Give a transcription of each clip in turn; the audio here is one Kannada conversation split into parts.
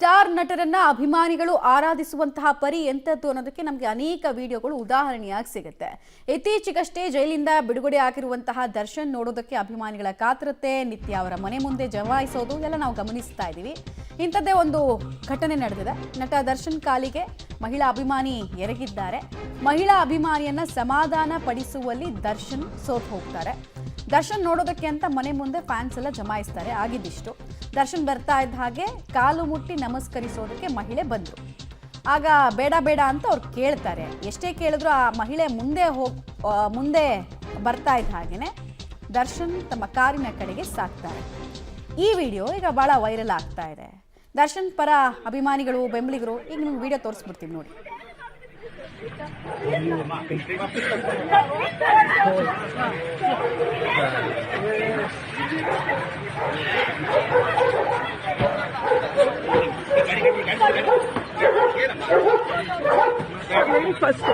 ಸ್ಟಾರ್ ನಟರನ್ನ ಅಭಿಮಾನಿಗಳು ಆರಾಧಿಸುವಂತಹ ಪರಿ ಎಂಥದ್ದು ಅನ್ನೋದಕ್ಕೆ ನಮಗೆ ಅನೇಕ ವಿಡಿಯೋಗಳು ಉದಾಹರಣೆಯಾಗಿ ಸಿಗುತ್ತೆ. ಇತ್ತೀಚೆಗಷ್ಟೇ ಜೈಲಿಂದ ಬಿಡುಗಡೆ ಆಗಿರುವಂತಹ ದರ್ಶನ್ ನೋಡೋದಕ್ಕೆ ಅಭಿಮಾನಿಗಳ ಕಾತರತೆ, ನಿತ್ಯ ಅವರ ಮನೆ ಮುಂದೆ ಜಮಾಯಿಸೋದು ಎಲ್ಲ ನಾವು ಗಮನಿಸ್ತಾ ಇದ್ದೀವಿ. ಇಂಥದ್ದೇ ಒಂದು ಘಟನೆ ನಡೆದಿದೆ. ನಟ ದರ್ಶನ್ ಕಾಲಿಗೆ ಮಹಿಳಾ ಅಭಿಮಾನಿ ಎರಗಿದ್ದಾರೆ. ಮಹಿಳಾ ಅಭಿಮಾನಿಯನ್ನ ಸಮಾಧಾನ ಪಡಿಸುವಲ್ಲಿ ದರ್ಶನ್ ಸೋತ್ ಹೋಗ್ತಾರೆ. ದರ್ಶನ್ ನೋಡೋದಕ್ಕೆ ಅಂತ ಮನೆ ಮುಂದೆ ಫ್ಯಾನ್ಸ್ ಎಲ್ಲ ಜಮಾಯಿಸ್ತಾರೆ. ಆಗಿದ್ದಿಷ್ಟು. ದರ್ಶನ್ ಬರ್ತಾ ಇದ್ದ ಹಾಗೆ ಕಾಲು ಮುಟ್ಟಿ ನಮಸ್ಕರಿಸೋದಕ್ಕೆ ಮಹಿಳೆ ಬಂದರು. ಆಗ ಬೇಡ ಬೇಡ ಅಂತ ಅವ್ರು ಕೇಳ್ತಾರೆ. ಎಷ್ಟೇ ಕೇಳಿದ್ರು ಆ ಮಹಿಳೆ ಮುಂದೆ ಹೋಗ್ ಮುಂದೆ ಬರ್ತಾ ಇದ್ದ ಹಾಗೇನೆ ದರ್ಶನ್ ತಮ್ಮ ಕಾರಿನ ಕಡೆಗೆ ಸಾಕ್ತಾರೆ. ಈ ವಿಡಿಯೋ ಈಗ ಭಾಳ ವೈರಲ್ ಆಗ್ತಾ ಇದೆ. ದರ್ಶನ್ ಪರ ಅಭಿಮಾನಿಗಳು, ಬೆಂಬಲಿಗರು, ಈಗ ನಿಮ್ಗೆ ವಿಡಿಯೋ ತೋರಿಸ್ಬಿಡ್ತೀವಿ ನೋಡಿ. ఫస్ట్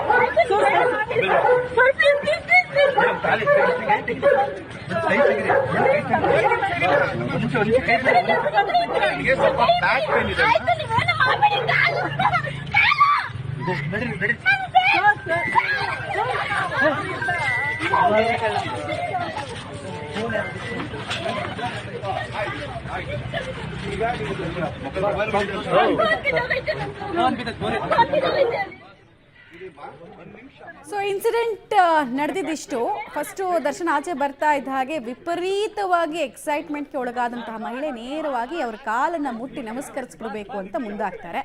నడి నడి ಕಾಲು ಸೊ ಇನ್ಸಿಡೆಂಟ್ ನಡೆದಿದ್ದಿಷ್ಟು. ಫಸ್ಟು ದರ್ಶನ್ ಆಚೆ ಬರ್ತಾ ಇದ್ದ ಹಾಗೆ ವಿಪರೀತವಾಗಿ ಎಕ್ಸೈಟ್ಮೆಂಟ್ಗೆ ಒಳಗಾದಂತಹ ಮಹಿಳೆ ನೇರವಾಗಿ ಅವ್ರ ಕಾಲನ್ನು ಮುಟ್ಟಿ ನಮಸ್ಕರಿಸ್ಬಿಡ್ಬೇಕು ಅಂತ ಮುಂದಾಗ್ತಾರೆ.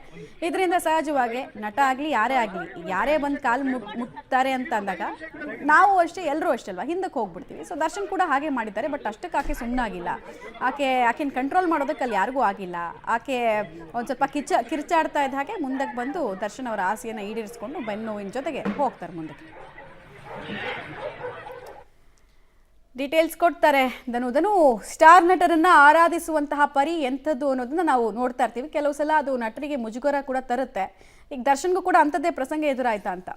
ಇದರಿಂದ ಸಹಜವಾಗಿ ನಟ ಆಗಲಿ, ಯಾರೇ ಆಗಲಿ, ಯಾರೇ ಬಂದು ಕಾಲು ಮುಟ್, ಮುಟ್ತಾರೆ ಅಂತ ಅಂದಾಗ ನಾವು ಅಷ್ಟೇ ಎಲ್ಲರೂ ಅಷ್ಟೇ ಅಲ್ವಾ? ಹಿಂದಕ್ಕೆ ಹೋಗ್ಬಿಡ್ತೀವಿ. ಸೊ ದರ್ಶನ್ ಕೂಡ ಹಾಗೆ ಮಾಡಿದ್ದಾರೆ ಬಟ್ ಅಷ್ಟಕ್ಕೆ ಆಕೆ ಸುಮ್ಮನಾಗಿಲ್ಲ ಆಕೆ, ಆಕೆನ ಕಂಟ್ರೋಲ್ ಮಾಡೋದಕ್ಕೆ ಅಲ್ಲಿ ಯಾರಿಗೂ ಆಗಿಲ್ಲ. ಆಕೆ ಒಂದು ಸ್ವಲ್ಪ ಕಿಚ್ಚ, ಕಿರ್ಚಾಡ್ತಾ ಇದ್ದ ಹಾಗೆ ಮುಂದಕ್ಕೆ ಬಂದು ದರ್ಶನ್ ಅವರ ಆಸೆಯನ್ನು ಈಡೇರಿಸ್ಕೊಂಡು ಬೆನ್ನು ನೋವಿನ ಜೊತೆಗೆ ಹೋಗ್ತಾರೆ ಮುಂದಕ್ಕೆ. ಡೀಟೇಲ್ಸ್ ಕೊಡ್ತಾರೆ. ಧನು ಧನು ಸ್ಟಾರ್ ನಟರನ್ನ ಆರಾಧಿಸುವಂತಹ ಪರಿ ಎಂಥದ್ದು ಅನ್ನೋದನ್ನ ನಾವು ನೋಡ್ತಾ ಇರ್ತೀವಿ. ಕೆಲವು ಸಲ ಅದು ನಟರಿಗೆ ಮುಜುಗರ ಕೂಡ ತರುತ್ತೆ. ಈಗ ದರ್ಶನ್ಗೂ ಕೂಡ ಅಂಥದ್ದೇ ಪ್ರಸಂಗ ಎದುರಾಯ್ತಾ ಅಂತ?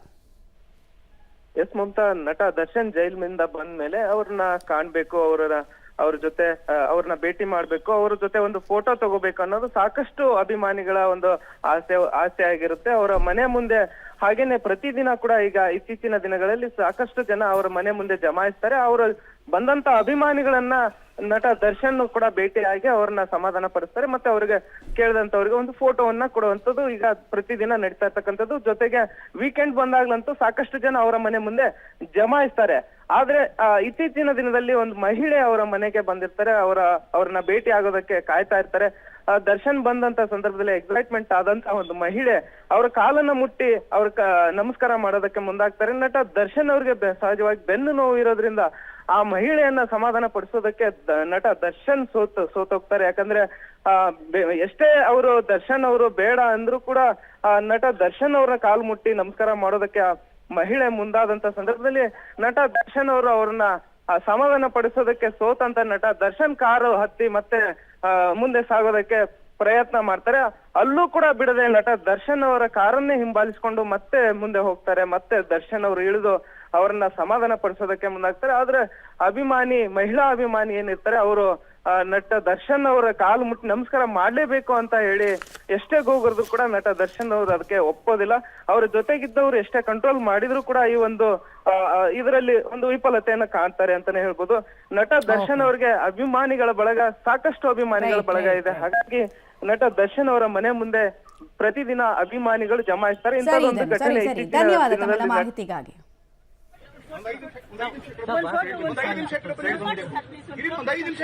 ಎಸ್ ಮಮತಾ, ನಟ ದರ್ಶನ್ ಜೈಲ್ ಮಿಂದ ಬಂದ್ಮೇಲೆ ಅವ್ರನ್ನ ಕಾಣ್ಬೇಕು, ಅವರ ಅವ್ರ ಜೊತೆ ಅವ್ರನ್ನ ಭೇಟಿ ಮಾಡ್ಬೇಕು. ಅವ್ರ ಜೊತೆ ಒಂದು ಫೋಟೋ ತಗೋಬೇಕು ಅನ್ನೋದು ಸಾಕಷ್ಟು ಅಭಿಮಾನಿಗಳ ಒಂದು ಆಸೆ ಆಸೆ ಆಗಿರುತ್ತೆ. ಅವರ ಮನೆ ಮುಂದೆ, ಹಾಗೇನೆ ಪ್ರತಿದಿನ ಕೂಡ ಈಗ ಇತ್ತೀಚಿನ ದಿನಗಳಲ್ಲಿ ಸಾಕಷ್ಟು ಜನ ಅವರ ಮನೆ ಮುಂದೆ ಜಮಾಯಿಸ್ತಾರೆ. ಅವರ ಬಂದಂತ ಅಭಿಮಾನಿಗಳನ್ನ ನಟ ದರ್ಶನ್ ಕೂಡ ಭೇಟಿಯಾಗಿ ಅವ್ರನ್ನ ಸಮಾಧಾನ ಪಡಿಸ್ತಾರೆ. ಮತ್ತೆ ಅವ್ರಿಗೆ ಕೇಳಿದಂತವ್ರಿಗೆ ಒಂದು ಫೋಟೋವನ್ನ ಕೊಡುವಂತದ್ದು ಈಗ ಪ್ರತಿದಿನ ನಡೀತಾ ಇರ್ತಕ್ಕಂಥದ್ದು. ಜೊತೆಗೆ ವೀಕೆಂಡ್ ಬಂದಾಗ್ಲಂತೂ ಸಾಕಷ್ಟು ಜನ ಅವರ ಮನೆ ಮುಂದೆ ಜಮಾಯಿಸ್ತಾರೆ ಆದ್ರೆ ಇತ್ತೀಚಿನ ದಿನದಲ್ಲಿ ಒಂದು ಮಹಿಳೆ ಅವರ ಮನೆಗೆ ಬಂದಿರ್ತಾರೆ. ಅವರ, ಅವ್ರನ್ನ ಭೇಟಿ ಆಗೋದಕ್ಕೆ ಕಾಯ್ತಾ ಇರ್ತಾರೆ. ದರ್ಶನ್ ಬಂದಂತ ಸಂದರ್ಭದಲ್ಲಿ ಎಕ್ಸೈಟ್ಮೆಂಟ್ ಆದಂತ ಒಂದು ಮಹಿಳೆ ಅವರ ಕಾಲನ್ನ ಮುಟ್ಟಿ ಅವ್ರ ನಮಸ್ಕಾರ ಮಾಡೋದಕ್ಕೆ ಮುಂದಾಗ್ತಾರೆ. ನಟ ದರ್ಶನ್ ಅವ್ರಿಗೆ ಸಹಜವಾಗಿ ಬೆನ್ನು ನೋವು ಇರೋದ್ರಿಂದ ಆ ಮಹಿಳೆಯನ್ನ ಸಮಾಧಾನ ಪಡಿಸೋದಕ್ಕೆ ನಟ ದರ್ಶನ್ ಸೋತ್, ಸೋತೋಗ್ತಾರೆ. ಯಾಕಂದ್ರೆ, ಆ ಎಷ್ಟೇ ಅವರು ದರ್ಶನ್ ಅವರು ಬೇಡ ಅಂದ್ರೂ ಕೂಡ, ಆ, ನಟ ದರ್ಶನ್ ಅವ್ರ ಕಾಲು ಮುಟ್ಟಿ ನಮಸ್ಕಾರ ಮಾಡೋದಕ್ಕೆ ಆ ಮಹಿಳೆ ಮುಂದಾದಂತ ಸಂದರ್ಭದಲ್ಲಿ ನಟ ದರ್ಶನ್ ಅವರು ಅವ್ರನ್ನ ಸಮಾಧಾನ ಪಡಿಸೋದಕ್ಕೆ ಸೋತಂತ ನಟ ದರ್ಶನ್ ಕಾರು ಹತ್ತಿ ಮತ್ತೆ ಮುಂದೆ ಸಾಗೋದಕ್ಕೆ ಪ್ರಯತ್ನ ಮಾಡ್ತಾರೆ. ಅಲ್ಲೂ ಕೂಡ ಬಿಡದೆ ನಟ ದರ್ಶನ್ ಅವರ ಕಾರನ್ನೇ ಹಿಂಬಾಲಿಸ್ಕೊಂಡು ಮತ್ತೆ ಮುಂದೆ ಹೋಗ್ತಾರೆ. ಮತ್ತೆ ದರ್ಶನ್ ಅವರು ಇಳಿದು ಅವರನ್ನ ಸಮಾಧಾನ ಪಡಿಸೋದಕ್ಕೆ ಮುಂದಾಗ್ತಾರೆ. ಆದ್ರೆ ಅಭಿಮಾನಿ, ಮಹಿಳಾ ಅಭಿಮಾನಿ ಏನಿರ್ತಾರೆ, ಅವರು ನಟ ದರ್ಶನ್ ಅವರ ಕಾಲು ಮುಟ್ಟಿ ನಮಸ್ಕಾರ ಮಾಡ್ಲೇಬೇಕು ಅಂತ ಹೇಳಿ ಎಷ್ಟೇ ಗೋಗರ್ದು ಕೂಡ ನಟ ದರ್ಶನ್ ಅವರು ಅದಕ್ಕೆ ಒಪ್ಪೋದಿಲ್ಲ. ಅವ್ರ ಜೊತೆಗಿದ್ದವ್ರು ಎಷ್ಟೇ ಕಂಟ್ರೋಲ್ ಮಾಡಿದ್ರು ಕೂಡ ಈ ಒಂದು ಇದರಲ್ಲಿ ಒಂದು ವಿಫಲತೆಯನ್ನ ಕಾಣ್ತಾರೆ ಅಂತಾನೆ ಹೇಳ್ಬೋದು. ನಟ ದರ್ಶನ್ ಅವ್ರಿಗೆ ಅಭಿಮಾನಿಗಳ ಬಳಗ ಸಾಕಷ್ಟು ಅಭಿಮಾನಿಗಳ ಬಳಗ ಇದೆ. ಹಾಗಾಗಿ ನಟ ದರ್ಶನ್ ಅವರ ಮನೆ ಮುಂದೆ ಪ್ರತಿದಿನ ಅಭಿಮಾನಿಗಳು ಜಮಾಯಿಸ್ತಾರೆ ಇಂತ ಒಂದು ಘಟನೆ ಮಾಹಿತಿಗಾಗಿ. ಐದು ನಿಮಿಷ